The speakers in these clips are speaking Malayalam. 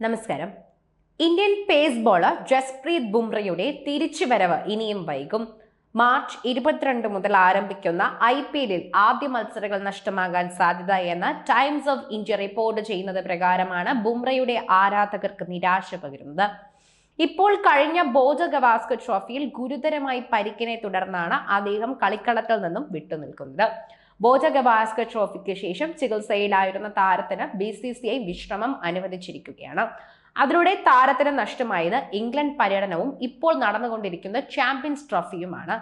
നമസ്കാരം. ഇന്ത്യൻ പേസ് ബോളർ ജസ്പ്രീത് ബുംറയുടെ തിരിച്ചുവരവ് ഇനിയും വൈകും. മാർച്ച് ഇരുപത്തിരണ്ട് മുതൽ ആരംഭിക്കുന്ന ഐ പി എല്ലിൽ ആദ്യ മത്സരങ്ങൾ നഷ്ടമാകാൻ സാധ്യത എന്ന് ടൈംസ് ഓഫ് ഇന്ത്യ റിപ്പോർട്ട് ചെയ്യുന്നത് പ്രകാരമാണ് ബുംറയുടെ ആരാധകർക്ക് നിരാശ പകരുന്നത്. ഇപ്പോൾ കഴിഞ്ഞ ബോജ ഗവാസ്കർ ട്രോഫിയിൽ ഗുരുതരമായി പരിക്കിനെ തുടർന്നാണ് അദ്ദേഹം കളിക്കളത്തിൽ നിന്നും വിട്ടുനിൽക്കുന്നത്. ബോജ ഗവാസ്കർ ട്രോഫിക്ക് ശേഷം ചികിത്സയിലായിരുന്ന താരത്തിന് ബി സി സി ഐ വിശ്രമം അനുവദിച്ചിരിക്കുകയാണ്. അതിലൂടെ താരത്തിന് നഷ്ടമായത് ഇംഗ്ലണ്ട് പര്യടനവും ഇപ്പോൾ നടന്നുകൊണ്ടിരിക്കുന്ന ചാമ്പ്യൻസ് ട്രോഫിയുമാണ്.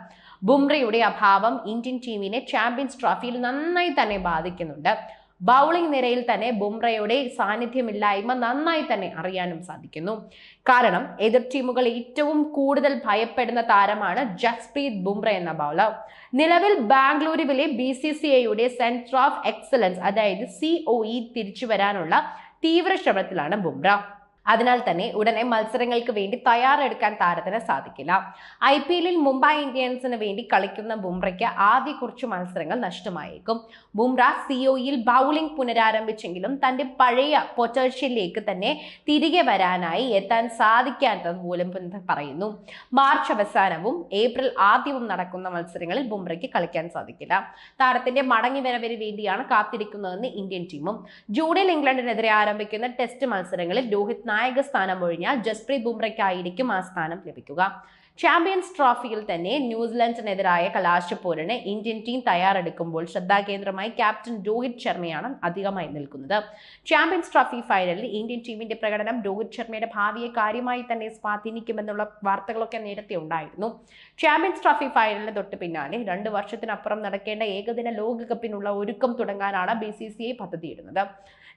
ബുംറയുടെ അഭാവം ഇന്ത്യൻ ടീമിനെ ചാമ്പ്യൻസ് ട്രോഫിയിൽ നന്നായി തന്നെ ബാധിക്കുന്നുണ്ട്. ബൗളിംഗ് നിരയിൽ തന്നെ ബുംറയുടെ സാന്നിധ്യമില്ലായ്മ നന്നായി തന്നെ അറിയാനും സാധിക്കുന്നു. കാരണം എതിർ ടീമുകൾ ഏറ്റവും കൂടുതൽ ഭയപ്പെടുന്ന താരമാണ് ജസ്പ്രീത് ബുംറ എന്ന ബൗളർ. നിലവിൽ ബാംഗ്ലൂരുവിലെ ബി സി സി ഐയുടെ സെന്റർ ഓഫ് എക്സലൻസ് അതായത് സി ഒ ഇ തിരിച്ചു വരാനുള്ള തീവ്ര ശ്രമത്തിലാണ് ബുംറ. അതിനാൽ തന്നെ ഉടനെ മത്സരങ്ങൾക്ക് വേണ്ടി തയ്യാറെടുക്കാൻ താരത്തിന് സാധിക്കില്ല. ഐ പി എല്ലിൽ മുംബൈ ഇന്ത്യൻസിന് വേണ്ടി കളിക്കുന്ന ബുംറയ്ക്ക് ആദ്യ കുറച്ച് മത്സരങ്ങൾ നഷ്ടമായേക്കും. ബുംറ സിഒയിൽ ബൗളിംഗ് പുനരാരംഭിച്ചെങ്കിലും തന്റെ പഴയ പൊട്ടൻഷ്യലിലേക്ക് തന്നെ തിരികെ വരാനായി എത്താൻ സാധിക്കാത്തത് മൂലം പറയുന്നു. മാർച്ച് അവസാനവും ഏപ്രിൽ ആദ്യവും നടക്കുന്ന മത്സരങ്ങളിൽ ബുംറയ്ക്ക് കളിക്കാൻ സാധിക്കില്ല. താരത്തിന്റെ മടങ്ങി വരവിന് വേണ്ടിയാണ് കാത്തിരിക്കുന്നതെന്ന് ഇന്ത്യൻ ടീമും. ജൂണിൽ ഇംഗ്ലണ്ടിനെതിരെ ആരംഭിക്കുന്ന ടെസ്റ്റ് മത്സരങ്ങളിൽ രോഹിത് നായക സ്ഥാനം ഒഴിഞ്ഞാൽ ജസ്പ്രീത് ബുംറയ്ക്കായിരിക്കും ആ സ്ഥാനം ലഭിക്കുക. ചാമ്പ്യൻസ് ട്രോഫിയിൽ തന്നെ ന്യൂസിലൻഡിനെതിരായ കലാശപ്പോരിന് ഇന്ത്യൻ ടീം തയ്യാറെടുക്കുമ്പോൾ ശ്രദ്ധാകേന്ദ്രമായി ക്യാപ്റ്റൻ രോഹിത് ശർമ്മയാണ് അധികമായി നിൽക്കുന്നത്. ചാമ്പ്യൻസ് ട്രോഫി ഫൈനലിൽ ഇന്ത്യൻ ടീമിന്റെ പ്രകടനം രോഹിത് ശർമ്മയുടെ ഭാവിയെ കാര്യമായി തന്നെ സ്വാധീനിക്കുമെന്നുള്ള വാർത്തകളൊക്കെ നേരത്തെ ഉണ്ടായിരുന്നു. ചാമ്പ്യൻസ് ട്രോഫി ഫൈനലിന് തൊട്ട് പിന്നാലെ രണ്ട് വർഷത്തിനപ്പുറം നടക്കേണ്ട ഏകദിന ലോകകപ്പിനുള്ള ഒരുക്കം തുടങ്ങാനാണ് ബി സി സി ഐ പദ്ധതിയിടുന്നത്.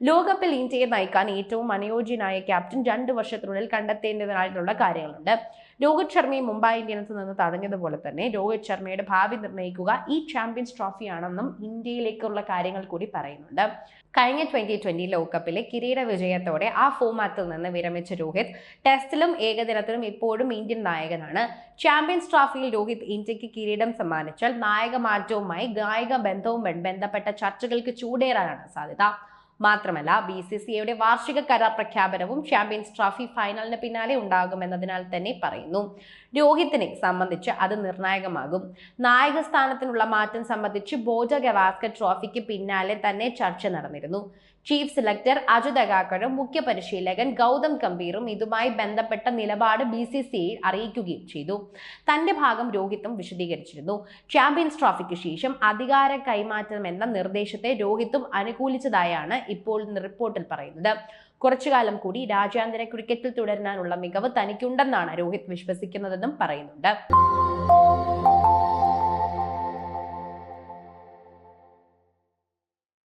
ലോകകപ്പിൽ ഇന്ത്യയെ നയിക്കാൻ ഏറ്റവും അനുയോജ്യനായ ക്യാപ്റ്റൻ രണ്ട് വർഷത്തിനുള്ളിൽ കണ്ടെത്തേണ്ടതായിട്ടുള്ള കാര്യങ്ങളുണ്ട്. രോഹിത് ശർമ്മയെ മുംബൈ ഇന്ത്യൻസിൽ നിന്ന് തടഞ്ഞതുപോലെ തന്നെ രോഹിത് ശർമ്മയുടെ ഭാവി നിർണയിക്കുക ഈ ചാമ്പ്യൻസ് ട്രോഫിയാണെന്നും ഇന്ത്യയിലേക്കുള്ള കാര്യങ്ങൾ കൂടി പറയുന്നുണ്ട്. കഴിഞ്ഞ ട്വന്റി ട്വന്റി ലോകകപ്പിലെ കിരീട വിജയത്തോടെ ആ ഫോമാറ്റിൽ നിന്ന് വിരമിച്ച രോഹിത് ടെസ്റ്റിലും ഏകദിനത്തിലും ഇപ്പോഴും ഇന്ത്യൻ നായകനാണ്. ചാമ്പ്യൻസ് ട്രോഫിയിൽ രോഹിത് ഇന്ത്യയ്ക്ക് കിരീടം സമ്മാനിച്ചാൽ നായക മാറ്റവുമായി ഗായിക ബന്ധവും ബന്ധപ്പെട്ട ചർച്ചകൾക്ക് ചൂടേറാനാണ് സാധ്യത. മാത്രമല്ല ബി സി സി ഐയുടെ വാർഷിക കരാർ പ്രഖ്യാപനവും ചാമ്പ്യൻസ് ട്രോഫി ഫൈനലിന് പിന്നാലെ ഉണ്ടാകുമെന്നതിനാൽ തന്നെ പറയുന്നു. രോഹിത്തിനെ സംബന്ധിച്ച് അത് നിർണായകമാകും. നായക സ്ഥാനത്തിനുള്ള മാറ്റം സംബന്ധിച്ച് ബോജ ഗവാസ്കർ ട്രോഫിക്ക് പിന്നാലെ തന്നെ ചർച്ച നടന്നിരുന്നു. ചീഫ് സെലക്ടർ അജിത് അഗാക്കറും മുഖ്യ പരിശീലകൻ ഗൗതം ഗംഭീറും ഇതുമായി ബന്ധപ്പെട്ട നിലപാട് ബി സി സി ഐ അറിയിക്കുകയും ചെയ്തു. തന്റെ ഭാഗം രോഹിത്തും വിശദീകരിച്ചിരുന്നു. ചാമ്പ്യൻസ് ട്രോഫിക്ക് ശേഷം അധികാര കൈമാറ്റം എന്ന നിർദ്ദേശത്തെ രോഹിത്തും അനുകൂലിച്ചതായാണ് ഇപ്പോൾ റിപ്പോർട്ടിൽ പറയുന്നത്. കുറച്ചു കാലം കൂടി രാജ്യാന്തര ക്രിക്കറ്റിൽ തുടരാനുള്ള മികവ് തനിക്കുണ്ടെന്നാണ് രോഹിത് വിശ്വസിക്കുന്നതെന്നും പറയുന്നുണ്ട്.